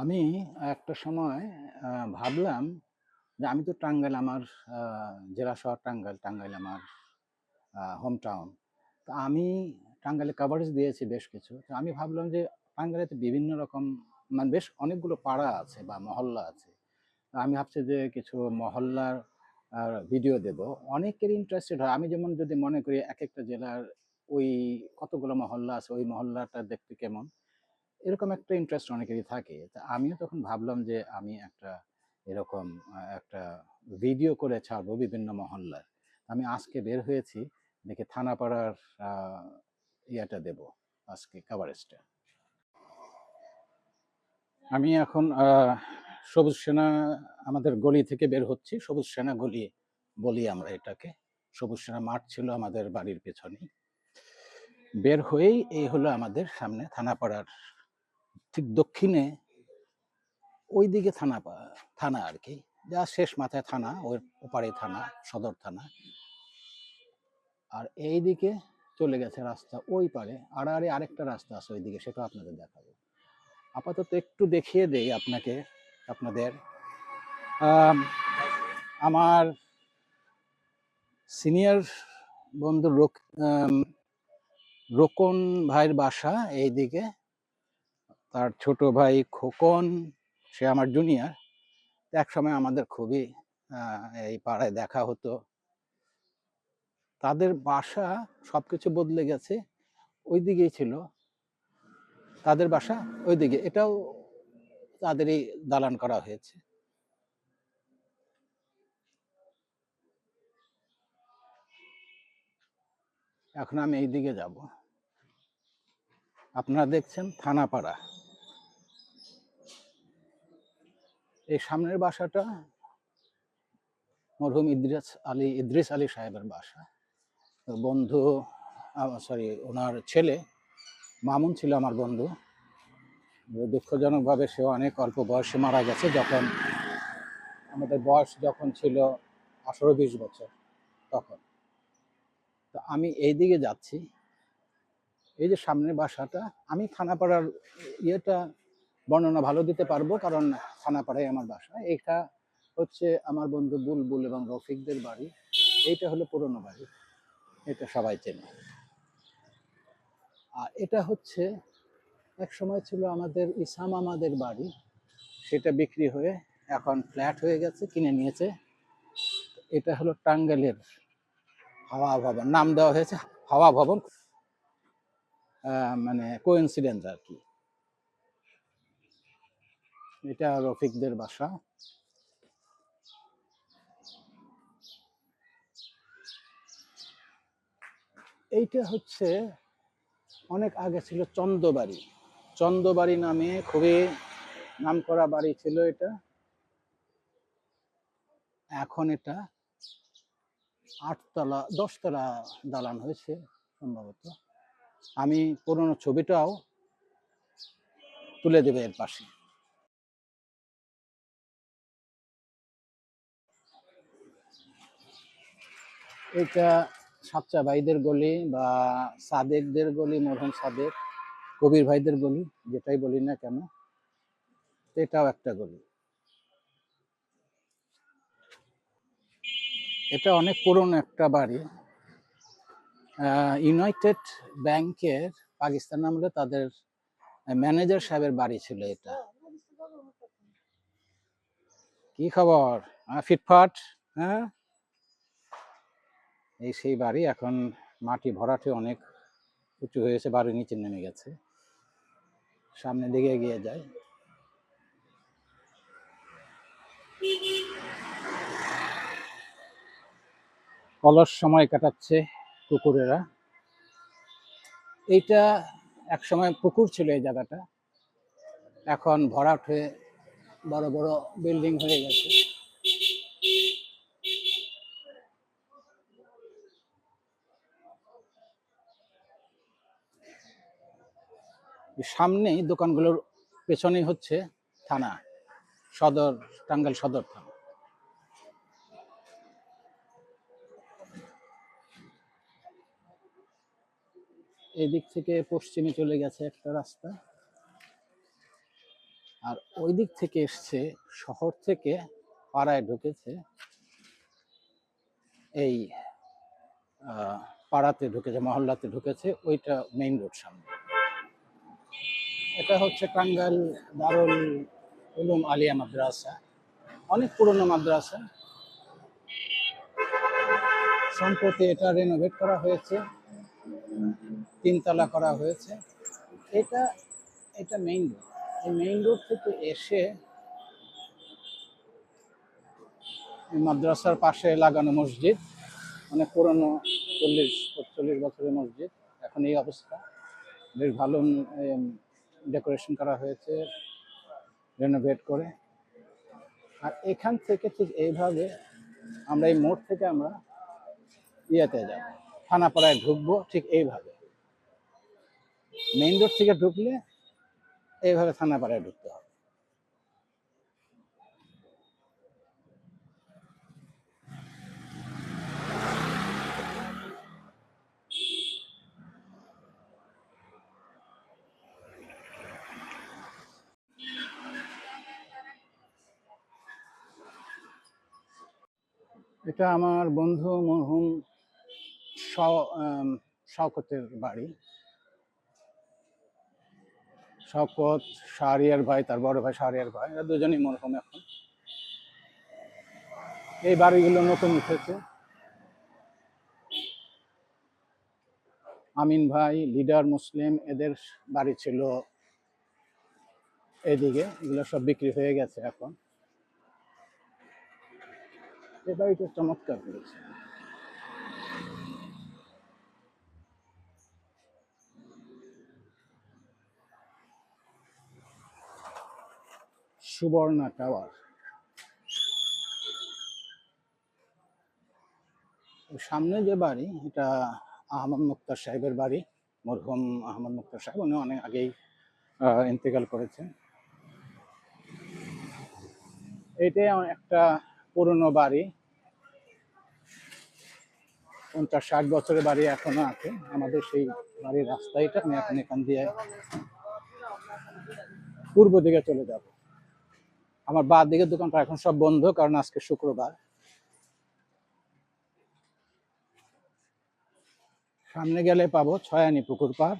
আমি একটা সময় ভাবলাম যে আমি তো টাঙ্গাইল আমার জেলা শহর টাঙ্গাইল, টাঙ্গাইল আমার হোম টাউন। তো আমি টাঙ্গাইলে কাভারেজ দিয়েছি বেশ কিছু। তো আমি ভাবলাম যে টাঙ্গাইলে তো বিভিন্ন রকম মানে বেশ অনেকগুলো পাড়া আছে বা মহল্লা আছে। আমি ভাবছি যে কিছু মহল্লার ভিডিও দেব। অনেকের ইন্টারেস্টেড হয়। আমি যেমন যদি মনে করি এক একটা জেলার ওই কতগুলো মহল্লা আছে, ওই মহল্লাটা দেখতে কেমন? এরকম একটা ইন্টারেস্ট অনেকেরই থাকে। তা আমিও তখন ভাবলাম যে আমি একটা এরকম একটা ভিডিও করে ছাড়বো বিভিন্ন মহল্লার। আমি আজকে বের হয়েছি, দেখি থানাপাড়ার ইয়াটা দেব আজকে কাভারেজটা আমি এখন সবুজ সেনা আমাদের গলি থেকে বের হচ্ছি। সবুজ সেনা গলি বলি আমরা এটাকে। সবুজ সেনা মাঠ ছিল আমাদের বাড়ির পেছনেই। বের হয়েই এই হলো আমাদের সামনে থানাপাড়ার ঠিক দক্ষিণে ওইদিকে থানা পা থানা আরকি। যা শেষ মাথায় থানা, ওর ওপারে থানা, সদর থানা। আর এইদিকে চলে গেছে রাস্তা ওই পারে। আড়াআড়ি আরেকটা রাস্তা আছে ওইদিকে সেটাও আপনাদের দেখাবো। আপাতত একটু দেখিয়ে দেই আপনাকে আপনাদের। আমার সিনিয়র বন্ধু রোক রোকন ভাইয়ের বাসা এইদিকে। তার ছোট ভাই খোকন, সে আমার জুনিয়র। একসময় আমাদের খুবই এই পাড়ায় দেখা হতো। তাদের বাসা সবকিছু বদলে গেছে। ওই দিকেই ছিল। তাদের বাসা ওই দিকে এটাও তাদেরই দালান করা হয়েছে। এখন আমি এই দিকে যাব। আপনারা দেখছেন থানাপাড়া। এই সামনের বাসাটা মরহুম ইদ্রিস আলী ইদ্রিস আলী সাহেবের বাসা। বন্ধু সরি ওনার ছেলে, মামুন ছিল আমার বন্ধু। দুঃখজনকভাবে সে অনেক অল্প বয়সে মারা গেছে যখন, আমাদের বয়স যখন ছিল ১৮-২০ বছর তখন। তো আমি এই দিকে যাচ্ছি। এই যে সামনের বাসাটা, আমি থানাপাড়ার ইয়েটা বর্ণনা ভালো দিতে পারব কারণ থানাপাড়ায় আমার বাসা। এটা হচ্ছে আমার বন্ধু বুলবুল এবং রফিকদের বাড়ি। এইটা হলো পুরনো বাড়ি। এটা সবাই চেনে। আর এটা হচ্ছে এক সময় ছিল আমাদের ইসাম আমাদের বাড়ি। সেটা বিক্রি হয়ে এখন ফ্ল্যাট হয়ে গেছে, কিনে নিয়েছে। এটা হলো টাঙ্গাইলের হাওয়া ভবন। নাম দেওয়া হয়েছে হাওয়া ভবন। মানে কোইন্সিডেন্স আরকি। এটা রফিকদের বাসা। এইটা হচ্ছে অনেক আগে ছিল চন্দ্রবাড়ি। চন্দ্রবাড়ি নামে খুবই নামকরা বাড়ি ছিল এটা। এখন এটা আটতলা, দশতলা দালান হয়েছে সম্ভবত। আমি পুরনো ছবিটাও তুলে দেবে এর পাশে। এটা সাচ্চা ভাইদের গলি বা সাদেকদের গলি, মরহুম সাদেক, কবির ভাইদের গলি যেটাই বলি না কেন। এটাও একটা গলি। এটা অনেক পুরনো একটা বাড়ি। ইউনাইটেড ব্যাংকের পাকিস্তান আমলে তাদের ম্যানেজার সাহেবের বাড়ি ছিল এটা। কি খবর? ফিটফাট? হ্যাঁ? এই সেই বাড়ি এখন মাটি ভরাটে অনেক উঁচু হয়েছে, বাড়ির নিচে নেমে গেছে। সামনের দিকে এগিয়ে যায় অলস সময় কাটাচ্ছে কুকুরেরা। এইটা এক সময় পুকুর ছিল এই জায়গাটা। এখন ভরাট হয়ে বড়, বড় বিল্ডিং হয়ে গেছে। সামনেই দোকানগুলোর পেছনেই হচ্ছে থানা। সদর, টাঙ্গাইল সদর থানা। এদিক থেকে পশ্চিমে চলে গেছে একটা রাস্তা। আর ওই দিক থেকে এসছে শহর থেকে পাড়ায় ঢুকেছে এই পাড়াতে ঢুকেছে, মহল্লাতে ঢুকেছে, ওইটা মেইন রোড সামনে এটা হচ্ছে টাঙ্গাইল দারুল উলুম আলিয়া মাদ্রাসা। অনেক পুরনো মাদ্রাসা। সম্প্রতি এটা রেনোভেট করা হয়েছে। তিনতলা করা হয়েছে। এটা এটা মেইন রোড এই মেইন রোড থেকে এসে মাদ্রাসার পাশে লাগানো মসজিদ। অনেক পুরনো চল্লিশ চল্লিশ বছরের মসজিদ। এখন এই অবস্থা। বেশ ভালো ডেকোরেশন করা হয়েছে রেনোভেট করে। আর এখান থেকে ঠিক এইভাবে আমরা এই মোড় থেকে আমরা ইয়েতে যাব। থানাপাড়ায় ঢুকবো ঠিক এইভাবে। মেইন রোড থেকে ঢুকলে এইভাবে থানাপাড়ায় ঢুকতে হবে। এটা আমার বন্ধু মরহুম শওকতের বাড়ি। শওকত শাহরিয়ার ভাই, তার বড় ভাই শাহরিয়ার ভাই, এরা দুজনই মরহুম এখন। এই বাড়িগুলো নতুন উঠেছে। আমিন ভাই, লিডার মুসলিম, এদের বাড়ি ছিল এদিকে, এগুলো সব বিক্রি হয়ে গেছে এখন। এই বাড়িটা চমৎকার করেছে। সুবর্ণা টাওয়ার। সামনে যে বাড়ি, এটা আহমদ মুক্তার সাহেবের বাড়ি। মরহুম আহমদ মুক্তার সাহেব, উনি অনেক আগেই ইন্তেকাল করেছেন। আমার একটা পুরনো বাড়ি। পঞ্চাশ ষাট বছরের বাড়ি এখনও আছে। আমাদের সেই বাড়ির রাস্তা এটা, আমি এখন এখান দিয়ে পূর্ব দিকে চলে যাব। আমার বা দিকে দোকানটা এখন সব বন্ধ, কারণ আজকে শুক্রবার। সামনে গেলে পাবো ছয়ানি পুকুর পাড়।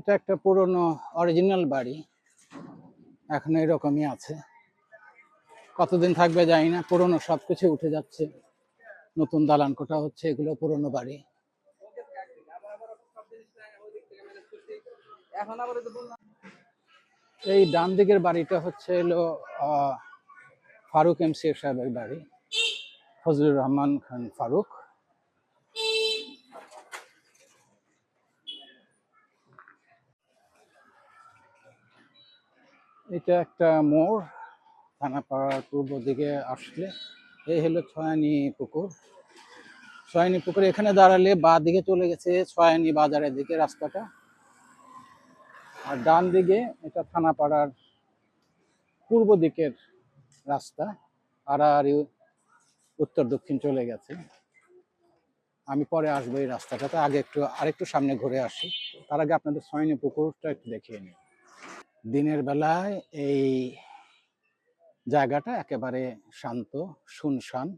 এটা একটা পুরনো অরিজিনাল বাড়ি। এখন এরকমই আছে। কতদিন থাকবে জানি না। পুরনো সবকিছু উঠে যাচ্ছে। নতুন দালান কোঠা হচ্ছে, এগুলো পুরনো বাড়ি। এই ডান দিকের বাড়িটা হচ্ছে এলো ফারুক এম সাহেবের বাড়ি। ফজলুর রহমান খান ফারুক। এটা একটা মোড় থানাপাড়ার পূর্ব দিকে আসলে। এই হলো ছয়ানি পুকুর। ছয়ানি পুকুর এখানে দাঁড়ালে বা দিকে চলে গেছে ছয়ানি বাজারের দিকে রাস্তাটা। আর ডান দিকে এটা থানাপাড়ার পূর্ব দিকের রাস্তা। আড়াআড়ি উত্তর দক্ষিণ চলে গেছে। আমি পরে আসব এই রাস্তাটাতে। আগে একটু, আরেকটু সামনে ঘুরে আসি। তার আগে আপনাদের ছয়নি পুকুরটা একটু দেখিয়ে নিই। দিনের বেলায় এই জায়গাটা একেবারে শান্ত, শুনশান।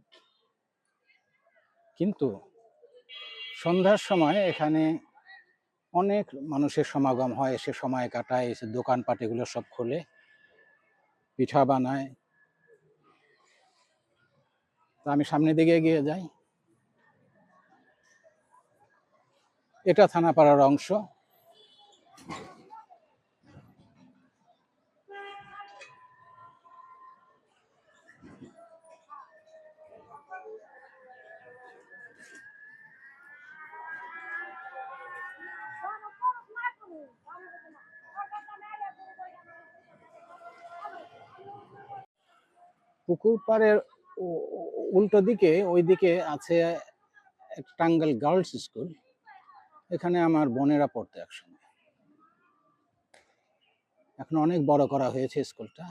কিন্তু সন্ধ্যার সময় এখানে অনেক মানুষের সমাগম হয়, এসে সময় কাটায়, এসে দোকানপাট এগুলো সব খোলে, পিঠা বানায়। তো আমি সামনের দিকে এগিয়ে যাই। এটা থানাপাড়ার অংশ। পুকুর পাড়ের উল্টো দিকে ওই দিকে আছে টাঙ্গাল গার্লস স্কুল। এখানে আমার বোনেরা পড়তো একসঙ্গে এখন অনেক বড় করা হয়েছে স্কুলটা।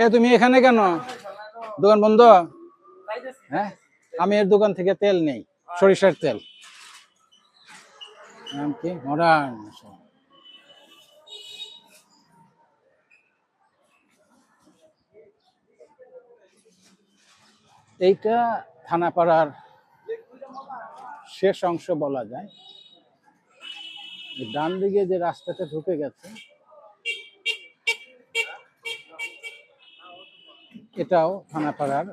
এ, তুমি এখানে কেন? দোকান বন্ধ? হ্যাঁ? আমি এর দোকান থেকে তেল নেই, সরিষার তেল। নাম কি? মডার্ন এইটা থানাপাড়ার শেষ অংশ বলা যায়। ডান দিকে যে রাস্তাটা ঢুকে গেছে এটাও থানাপাড়ার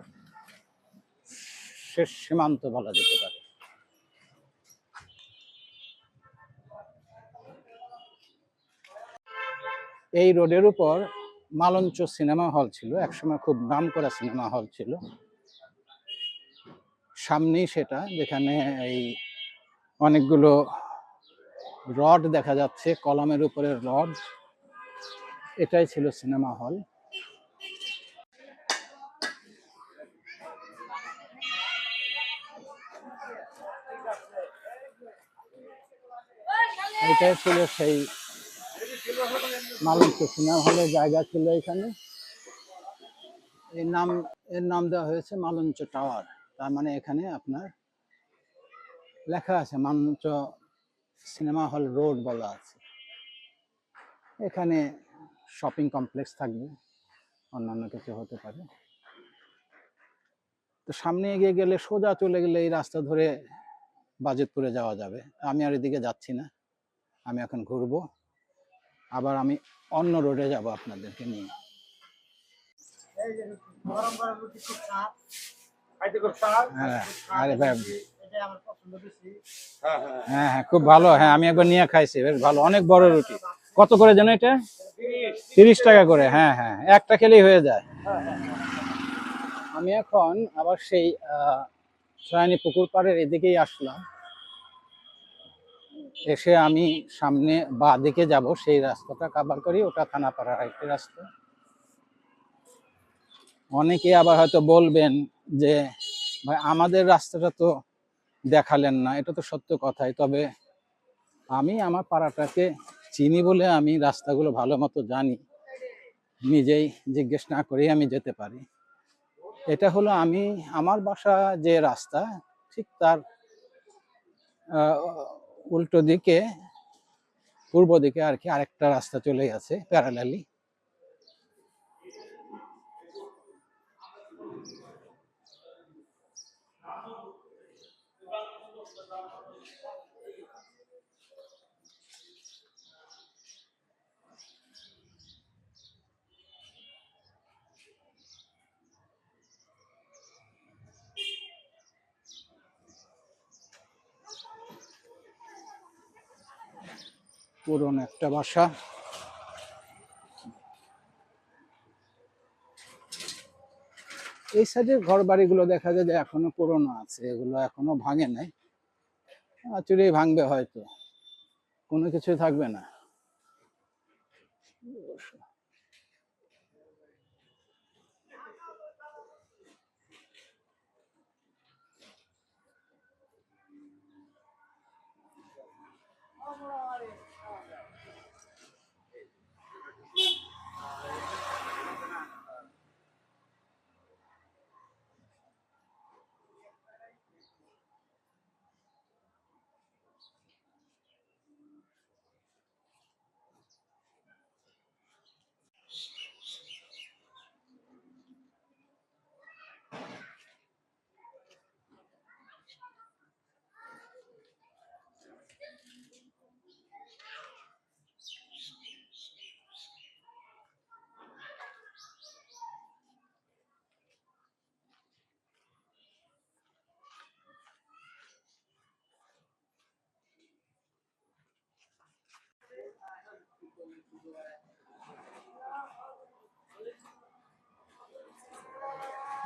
শেষ সীমান্ত বলা যেতে পারে। এই রোডের উপর মালঞ্চ সিনেমা হল ছিল, একসময় খুব নাম করা সিনেমা হল ছিল। সামনেই সেটা, যেখানে এই অনেকগুলো রড দেখা যাচ্ছে, কলামের উপরে রড। এটাই ছিল সিনেমা হল। এটাই ছিল সেই মালঞ্চ সিনেমা হলের জায়গা ছিল এখানে। এর নাম এর নাম দেওয়া হয়েছে মালঞ্চ টাওয়ার। তার মানে এখানে আপনার লেখা আছে মালঞ্চ সিনেমা হল রোড বলা আছে। এখানে শপিং কমপ্লেক্স থাকবে, অন্যান্য কিছু হতে পারে। তো সামনে এগিয়ে গেলে সোজা চলে গেলে এই রাস্তা ধরে বাজেতপুরে যাওয়া যাবে। আমি আর এদিকে যাচ্ছি না। আমি এখন ঘুরবো। আবার আমি অন্য রোডে যাব আপনাদেরকে নিয়ে। হ্যাঁ, খুব স্বাদ, আরে ভাই। এটা আমার পছন্দ বেশি। হ্যাঁ হ্যাঁ। হ্যাঁ হ্যাঁ খুব ভালো। হ্যাঁ আমি একবার নিয়ে খাইছি বেশ ভালো। অনেক বড় রুটি। কত করে জানো এটা? তিরিশ তিরিশ টাকা করে হ্যাঁ হ্যাঁ একটা খেলেই হয়ে যায়। আমি এখন আবার সেই আহ, সয়ানি পুকুর পাড়ের এদিকেই আসলাম। এসে আমি সামনে বা দিকে যাব, সেই রাস্তাটা কাবার করি, ওটা থানাপাড়ার একটি রাস্তা। অনেকে আবার হয়তো বলবেন যে, ভাই, আমাদের রাস্তাটা তো দেখালেন না, এটা তো সত্য কথাই। তবে আমি আমার পাড়াটাকে চিনি বলে আমি রাস্তাগুলো ভালো মতো জানি। নিজেই জিজ্ঞেস না করেই আমি যেতে পারি। এটা হলো আমি, আমার বাসা যে রাস্তা, ঠিক তার উল্টো দিকে পূর্ব দিকে আর কি আরেকটা রাস্তা চলে গেছে প্যারালালি পুরনো একটা বাসা। এই সাইডের ঘর বাড়িগুলো দেখা যায় যে এখনও পুরনো আছে, এগুলো এখনও ভাঙে নাই। চুরেই ভাঙবে হয়তো, কোনো কিছু থাকবে না।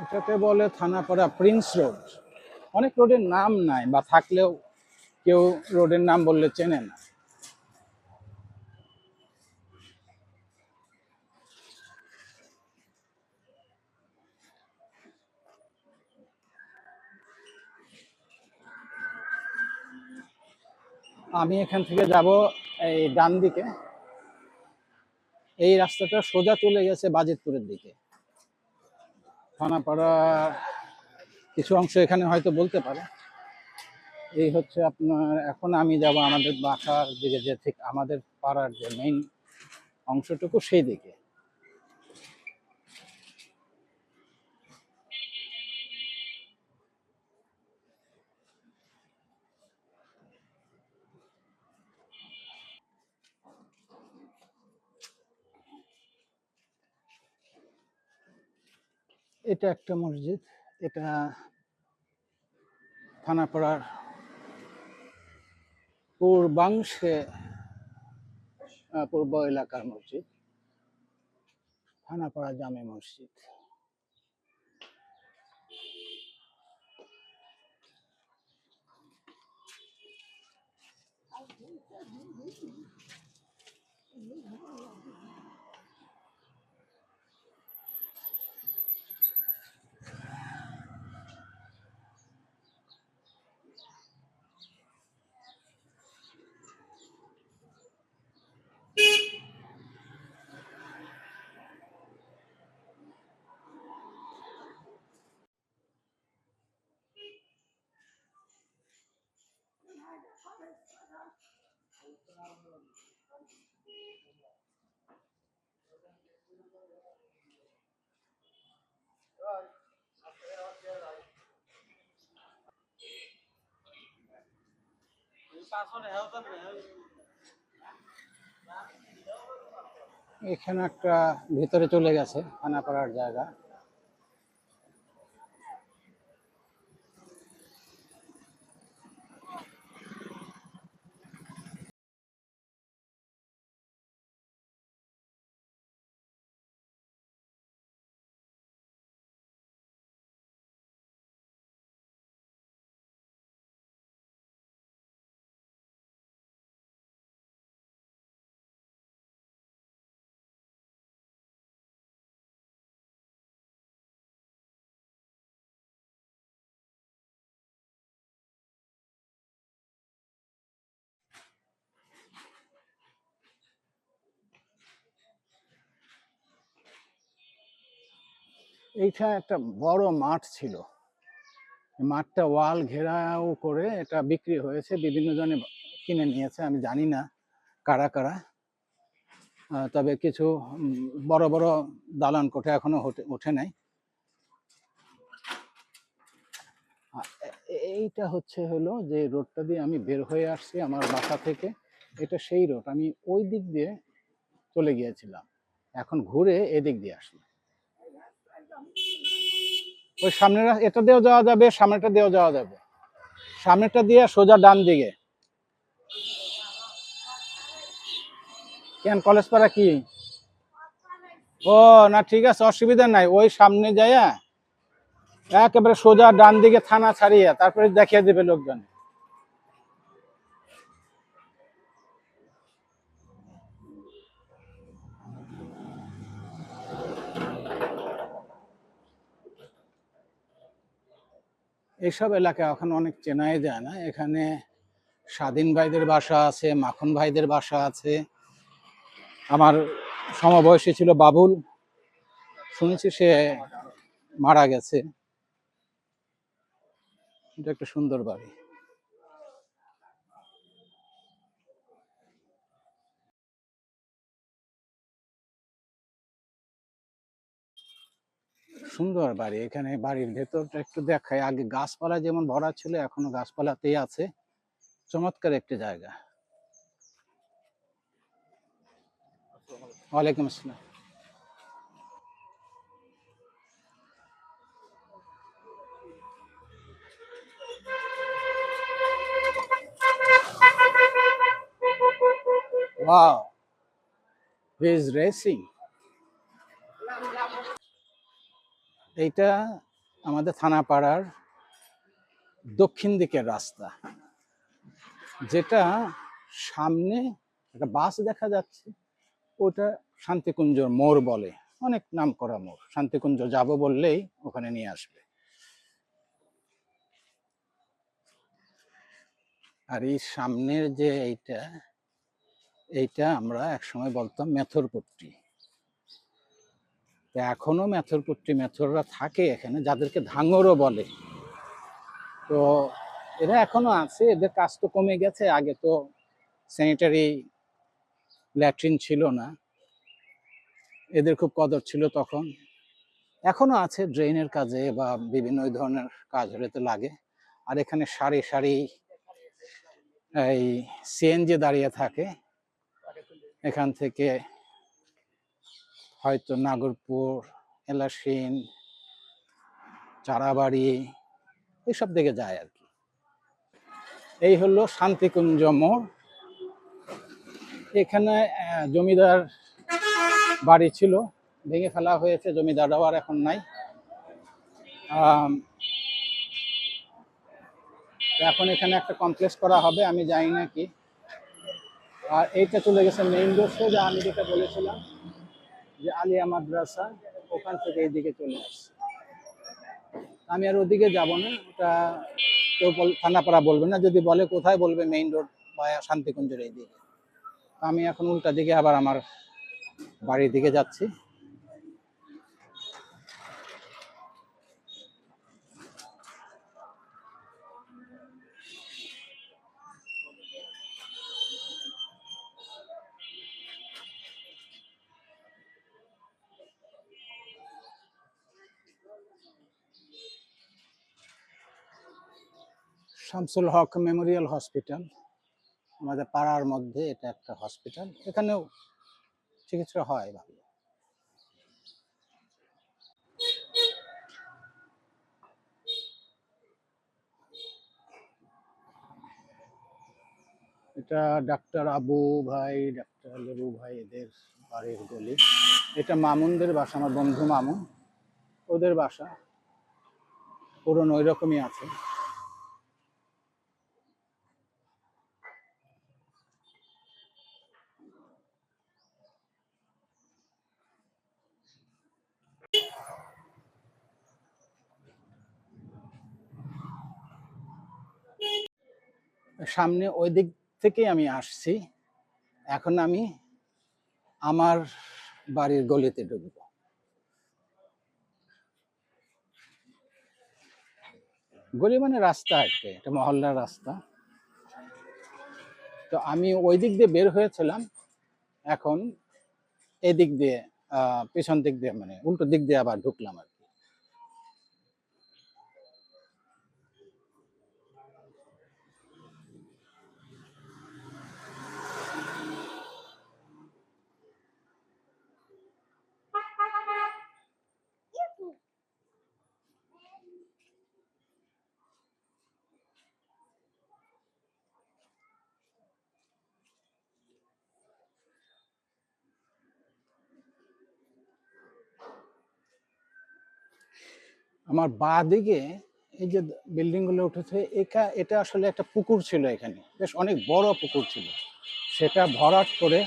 এটাকে বলে থানাপাড়া প্রিন্স রোড। অনেক রোডের নাম নাই বা থাকলেও কেউ রোডের নাম বললে চেনে না। আমি এখান থেকে যাব এই ডান দিকে। এই রাস্তাটা সোজা চলে গেছে বাজিতপুরের দিকে। থানাপাড়া কিছু অংশ এখানে হয়তো বলতে পারে। এই হচ্ছে আপনার, এখন আমি যাব আমাদের বাসার দিকে যে ঠিক আমাদের পাড়ার যে মেইন অংশটুকু সেই দিকে এটা একটা মসজিদ এটা থানাপাড়ার পূর্বাংশে পূর্ব এলাকার মসজিদ থানাপাড়া জামে মসজিদ। এখানে একটা ভিতরে চলে গেছে থানাপাড়ার জায়গা। এইটা একটা বড় মাঠ ছিল। মাঠটা ওয়াল ঘেরাও করে এটা বিক্রি হয়েছে বিভিন্ন জনে কিনে নিয়েছে, আমি জানি না কারা কারা। তবে কিছু বড় বড় দালান কোঠা এখনও ওঠে নাই। এইটা হচ্ছে হলো যে রোডটা দিয়ে আমি বের হয়ে আসছি আমার বাসা থেকে। এটা সেই রোড, আমি ওই দিক দিয়ে চলে গিয়েছিলাম। এখন ঘুরে এদিক দিয়ে আসলাম। ওই সামনের এটা দিয়েও যাওয়া যাবে সামনেটা দিয়েও যাওয়া যাবে। সামনেটা দিয়ে সোজা ডান দিকে। কেন, কলেজ পাড়া কি? ও, না, ঠিক আছে, অসুবিধা নাই, ওই সামনে যাইয়া একেবারে সোজা ডান দিকে থানা ছাড়িয়া, তারপরে দেখিয়ে দেবে লোকজন। এইসব এলাকা এখন অনেক চেনাই যায় না। এখানে স্বাধীন ভাইদের বাসা আছে, মাখন ভাইদের বাসা আছে। আমার সমবয়সী ছিল বাবুল। শুনেছি সে মারা গেছে। এটা একটা সুন্দর বাড়ি। সুন্দর বাড়ি। এখানে বাড়ির ভেতরটা একটু দেখায় আগে গাছপালা যেমন ভরা ছিল, এখনও গাছপালাতেই আছে। চমৎকার একটি জায়গা। ওয়ালাইকুম আসসালাম। ওয়াও ইজ রেসিং এইটা আমাদের থানাপাড়ার দক্ষিণ দিকের রাস্তা। যেটা সামনে একটা বাস দেখা যাচ্ছে, ওটা শান্তিকুঞ্জ মোড় বলে। অনেক নাম করা মোড়। শান্তিকুঞ্জ যাব বললেই ওখানে নিয়ে আসবে। আর এই সামনের যে এইটা এইটা আমরা একসময় বলতাম মেথর মেথরপট্টি। তো এখনও মেথরপট্টি মেথররা থাকে এখানে, যাদেরকে ধাঙ্গরও বলে। তো এরা এখনও আছে, এদের কাজ তো কমে গেছে। আগে তো স্যানিটারি ল্যাট্রিন ছিল না। এদের খুব কদর ছিল তখন। এখনও আছে ড্রেনের কাজে বা বিভিন্ন ধরনের কাজ হলেতে লাগে। আর এখানে সারি সারি এই সিএনজি দাঁড়িয়ে থাকে। এখান থেকে হয়তো নাগরপুর, এলাসিন, চারাবাড়ি এইসব দিকে যায় আর কি। এই হলো শান্তিকুঞ্জ মোড়। এখানে জমিদার বাড়ি ছিল, ভেঙে ফেলা হয়েছে, জমিদাররাও আর এখন নাই। এখন এখানে একটা কমপ্লেক্স করা হবে, আমি জানি না কি। আর এইটা চলে গেছে মেইন রোড যে আমি যেটা বলেছিলাম যে আলিয়া মাদ্রাসা ওখান থেকে এইদিকে চলে আসছে। আমি আর ওদিকে যাব না, ওটা কেউ থানাপাড়া বলবে না, যদি বলে কোথায় বলবে মেইন রোড বা শান্তিকুঞ্জের এই দিকে আমি এখন উল্টা দিকে আবার আমার বাড়ির দিকে যাচ্ছি। শামসুল হক মেমোরিয়াল হসপিটাল, আমাদের পাড়ার মধ্যে এটা একটা হসপিটাল। এখানেও চিকিৎসা হয় ভালো। এটা ডাক্তার আবু ভাই, ডাক্তার লেবু ভাই এদের বাড়ির গলি। এটা মামুনদের বাসা, আমার বন্ধু মামুন। ওদের বাসা। পুরনো ওই রকমই আছে। সামনে ওই দিক থেকেই আমি আসছি। এখন আমি আমার বাড়ির গলিতে ঢুকব। গলি মানে রাস্তা কি, এটা মহল্লার রাস্তা। তো আমি ওই দিক দিয়ে বের হয়েছিলাম। এখন এদিক দিয়ে পিছন দিক দিয়ে মানে উল্টো দিক দিয়ে আবার ঢুকলাম আর কি আমার বা দিকে এই যে বিল্ডিংগুলো উঠেছে, একা, এটা আসলে একটা পুকুর ছিল এখানে। বেশ অনেক বড় পুকুর ছিল। সেটা ভরাট করে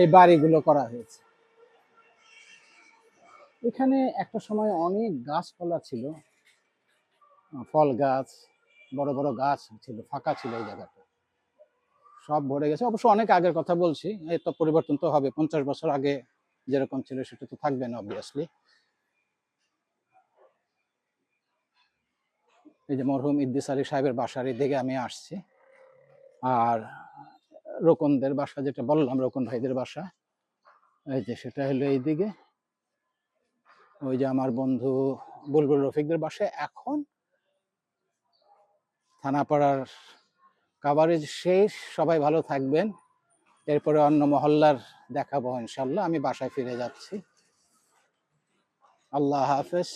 এই বাড়িগুলো করা হয়েছে। এখানে একটা সময় অনেক গাছপালা ছিল। ফল গাছ, বড় বড় গাছ ছিল, ফাঁকা ছিল এই জায়গাটা। সব ভরে গেছে। অবশ্য অনেক আগের কথা বলছি। এই তো পরিবর্তন তো হবে। পঞ্চাশ বছর আগে যেরকম ছিল, সেটা তো থাকবে না অবভিয়াসলি এই যে মরহুম ইদ্দিস আলী সাহেবের বাসার দিকে আমি আসছি। আর রোকনদের বাসা যেটা বললাম, রোকন ভাইদের বাসা, এই যে সেটা হলো এইদিকে। ওই যে আমার বন্ধু বুলবুল রফিকদের বাসায়। এখন থানাপাড়ার কাভারেজ শেষ, সবাই ভালো থাকবেন। এরপরে অন্য মহল্লার দেখাবো ইনশাল্লাহ। আমি বাসায় ফিরে যাচ্ছি। আল্লাহ হাফেজ।